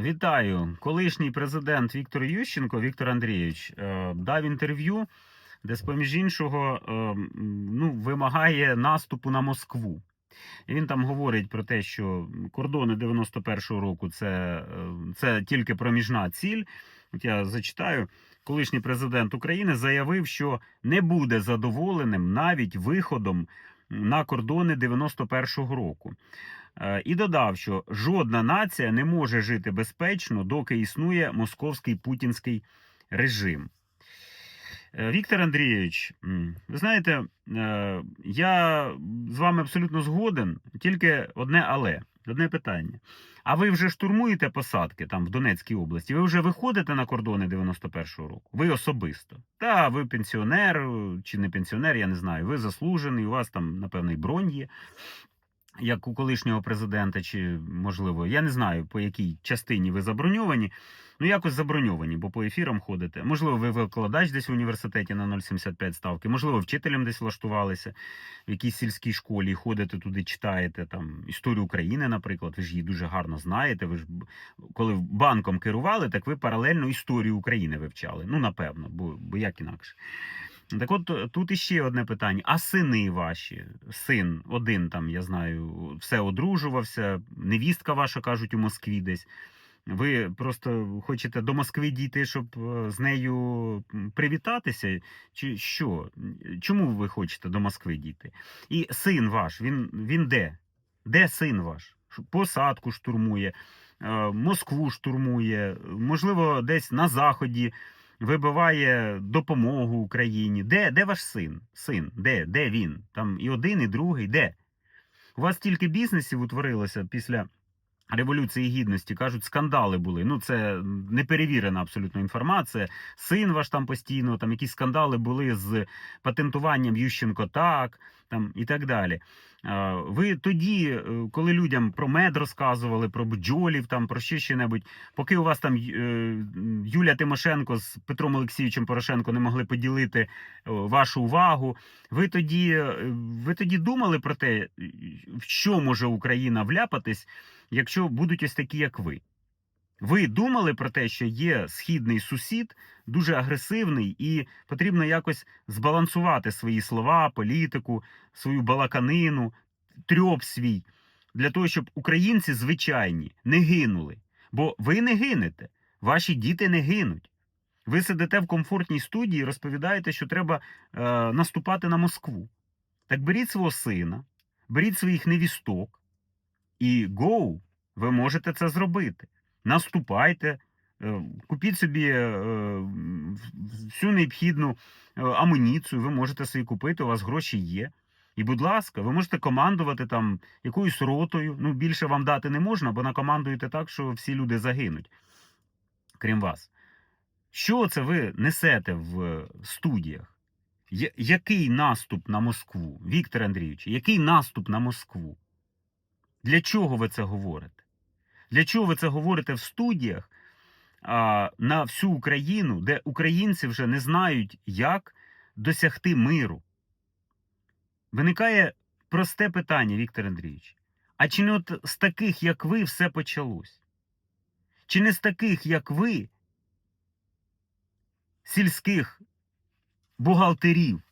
Вітаю. Колишній президент Віктор Ющенко Віктор Андрійович е, дав інтерв'ю, де, з поміж іншого, е, ну, вимагає наступу на Москву. Він там говорить про те, що кордони 91-го року це, е, це тільки проміжна ціль. От я зачитаю. Колишній президент України заявив, що не буде задоволеним навіть виходом на кордони 91-го року. Е, І додав, що жодна нація не може жити безпечно, доки існує московський путінський режим. Е, Віктор Андрійович, ви знаєте, е, я з вами абсолютно згоден, тільки одне але, одне питання. А ви вже штурмуєте посадки там в Донецькій області? Ви вже виходите на кордони 91-го року? Ви особисто? Та, ви пенсіонер чи не пенсіонер, я не знаю. Ви заслужений, у вас там, напевно, і бронь є як у колишнього президента, чи можливо, я не знаю, по якій частині ви заброньовані. Ну, якось заброньовані, бо по ефірам ходите. Можливо, ви викладач десь в університеті на 0,75 ставки, можливо, вчителем десь влаштувалися в якійсь сільській школі, і ходите туди, читаєте там історію України, наприклад. Ви ж її дуже гарно знаєте. Ви ж коли банком керували, так ви паралельно історію України вивчали. Ну, напевно, бо, бо як інакше. Так от е, тут іще одне питання. А сини ваші? Син один там, я знаю, все одружувався, невістка ваша кажуть у Москві десь. Ви просто хочете до Москви дійти, щоб е, з нею привітатися? Чи що? Чому ви хочете до Москви дійти? І син ваш, він, він де? Де син ваш? Посадку штурмує, е, Москву штурмує, можливо, десь на Заході вибиває допомогу Україні. Де, де ваш син? Син, де? Де він? Там і один, і другий, де? У вас тільки бізнесів утворилося після Революції Гідності, кажуть, скандали були. Ну, це неперевірена абсолютно інформація. Син ваш там постійно, там якісь скандали були з патентуванням Ющенко так, там і так далі. А, Ви тоді, е, коли людям про мед розказували, про бджолів, там про ще що-небудь, поки у вас там е, Юля Тимошенко з Петром Олексійовичем Порошенко не могли поділити е, вашу увагу, ви тоді, е, ви тоді думали про те, в що може Україна вляпатись, якщо будуть ось такі, як ви? Ви думали про те, що є східний сусід, дуже агресивний, і потрібно якось збалансувати свої слова, політику, свою балаканину, трьоп свій, для того, щоб українці звичайні не гинули. Бо ви не гинете, ваші діти не гинуть. Ви сидите в комфортній студії і розповідаєте, що треба е, наступати на Москву. Так беріть свого сина, беріть своїх невісток і гоу, ви можете це зробити. Наступайте, е, купіть собі е, всю необхідну е, амуніцію, ви можете собі купити, у вас гроші є. І, будь ласка, ви можете командувати там якоюсь ротою. Ну, більше вам дати не можна, бо накомандуєте так, що всі люди загинуть, крім вас. Що це ви несете в студіях? Який наступ на Москву? Віктор Андрійович, який наступ на Москву? Для чого ви це говорите? Для чого ви це говорите в студіях а, на всю Україну, де українці вже не знають, як досягти миру? Виникає просте питання, Віктор Андрійович. А чи не от з таких, як ви, все почалось? Чи не з таких, як ви, сільських бухгалтерів?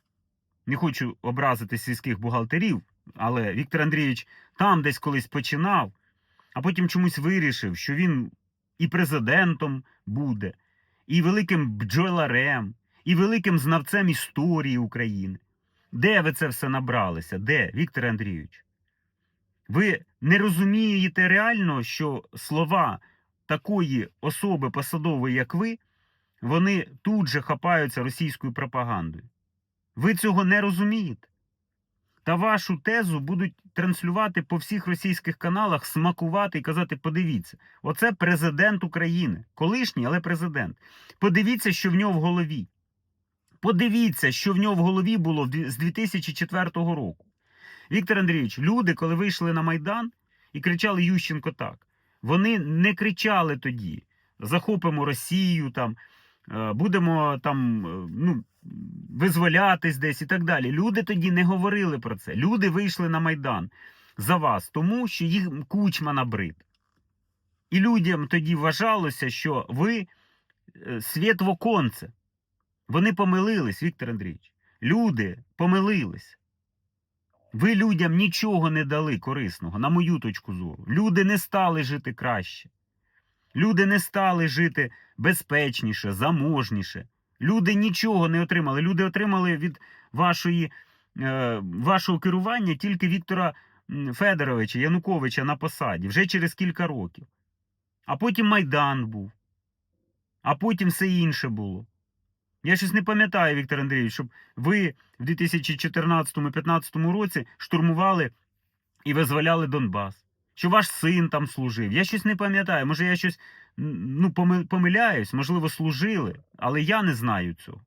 Не хочу образити сільських бухгалтерів, але Віктор Андрійович там десь колись починав, а потім чомусь вирішив, що він і президентом буде, і великим бджоларем, і великим знавцем історії України. Де ви це все набралися? Де, Віктор Андрійович? Ви не розумієте реально, що слова такої особи посадової, як ви, вони тут же хапаються російською пропагандою. Ви цього не розумієте. Та вашу тезу будуть транслювати по всіх російських каналах, смакувати і казати: подивіться, оце президент України, колишній, але президент. Подивіться, що в нього в голові. Подивіться, що в нього в голові було з 2004 року. Віктор Андрійович, люди, коли вийшли на Майдан і кричали Ющенко так, вони не кричали тоді: захопимо Росію, там, будемо там, е, ну, визволятись десь і так далі. Люди тоді не говорили про це. Люди вийшли на Майдан за вас, тому що їх кучма набрид. І людям тоді вважалося, що ви е, світлоконце. Вони помилились, Віктор Андрійович. Люди помилились. Ви людям нічого не дали корисного, на мою точку зору. Люди не стали жити краще. Люди не стали жити безпечніше, заможніше. Люди нічого не отримали. Люди отримали від вашої, е, вашого керування тільки Віктора Федоровича Януковича на посаді вже через кілька років. А потім Майдан був. А потім все інше було. Я щось не пам'ятаю, Віктор Андрійович, щоб ви в 2014-2015 році штурмували і визволяли Донбас. Що ваш син там служив. Я щось не пам'ятаю. Може, я щось ну, помиляюсь, можливо, служили, але я не знаю цього.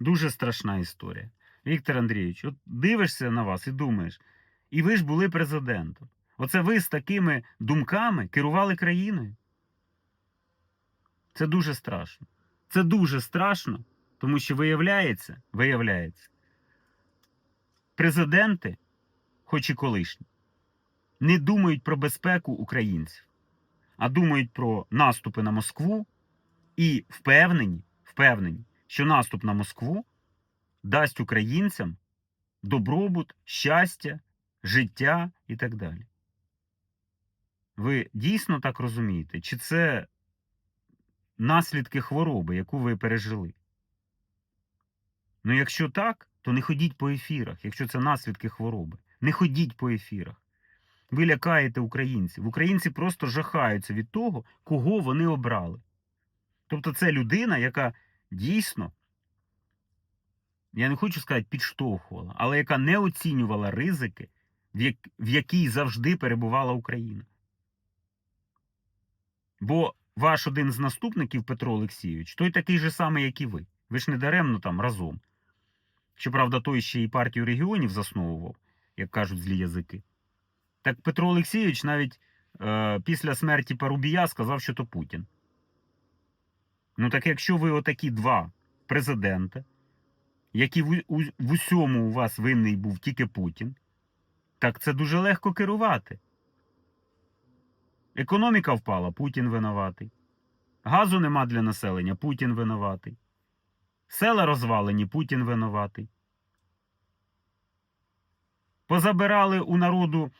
Дуже страшна історія. Віктор Андрійович, от дивишся на вас і думаєш, і ви ж були президентом. Оце ви з такими думками керували країною. Це дуже страшно. Це дуже страшно, тому що виявляється, виявляється, президенти, хоч і колишні, не думають про безпеку українців, а думають про наступи на Москву і впевнені, впевнені, що наступ на Москву дасть українцям добробут, щастя, життя і так далі. Ви дійсно так розумієте? Чи це наслідки хвороби, яку ви пережили? Ну, якщо так, то не ходіть по ефірах, якщо це наслідки хвороби. Не ходіть по ефірах. Ви лякаєте українців. Українці просто жахаються від того, кого вони обрали. Тобто це людина, яка дійсно, я не хочу сказати, підштовхувала, але яка не оцінювала ризики, в, як, в якій завжди перебувала Україна. Бо ваш один з наступників, Петро Олексійович, той такий же самий, як і ви. Ви ж не даремно там разом. Щоправда, той ще і партію регіонів засновував, як кажуть злі язики. Так Петро Олексійович навіть е, після смерті Парубія сказав, що то Путін. Ну так якщо ви отакі два президента, які в, у, в усьому у вас винний був тільки Путін, так це дуже легко керувати. Економіка впала, Путін винуватий. Газу нема для населення, Путін винуватий. Села розвалені, Путін винуватий. Позабирали у народу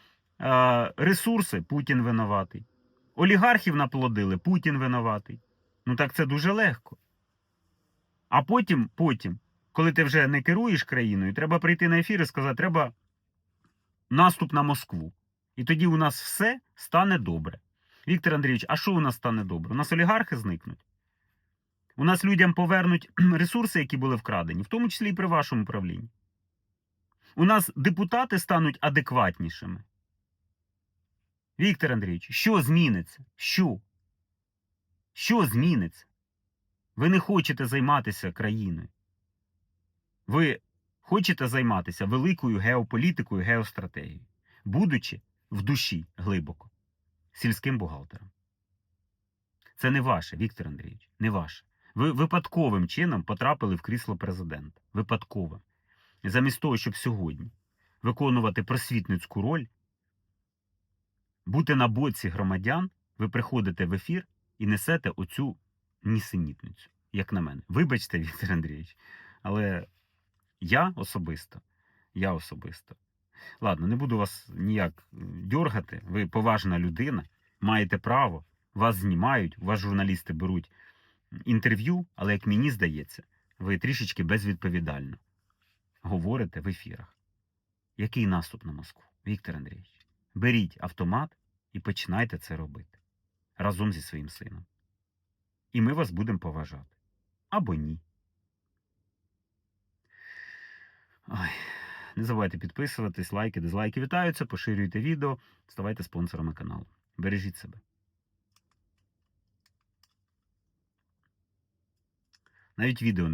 ресурси, Путін винуватий. Олігархів наплодили, Путін винуватий. Ну так це дуже легко. А потім, потім, коли ти вже не керуєш країною, треба прийти на ефір і сказати, треба наступ на Москву. І тоді у нас все стане добре. Віктор Андрійович, а що у нас стане добре? У нас олігархи зникнуть. У нас людям повернуть ресурси, які були вкрадені, в тому числі і при вашому правлінні. У нас депутати стануть адекватнішими. Віктор Андрійович, що зміниться? Що? Що зміниться? Ви не хочете займатися країною. Ви хочете займатися великою геополітикою, геостратегією, будучи в душі глибоко сільським бухгалтером. Це не ваше, Віктор Андрійович, не ваше. Ви випадковим чином потрапили в крісло президента. Випадково. Замість того, щоб сьогодні виконувати просвітницьку роль, бути на боці громадян, ви приходите в ефір і несете оцю нісенітницю, як на мене. Вибачте, Віктор Андрійович, але я особисто, я особисто. Ладно, не буду вас ніяк дьоргати. Ви поважна людина, маєте право, вас знімають, вас журналісти беруть інтерв'ю, але як мені здається, ви трішечки безвідповідально говорите в ефірах. Який наступ на Москву? Віктор Андрійович, беріть автомат і починайте це робити разом зі своїм сином. І ми вас будемо поважати. Або ні. Ой. Не забувайте підписуватись, лайки, дизлайки вітаються, поширюйте відео, ставайте спонсорами каналу. Бережіть себе. Навіть відео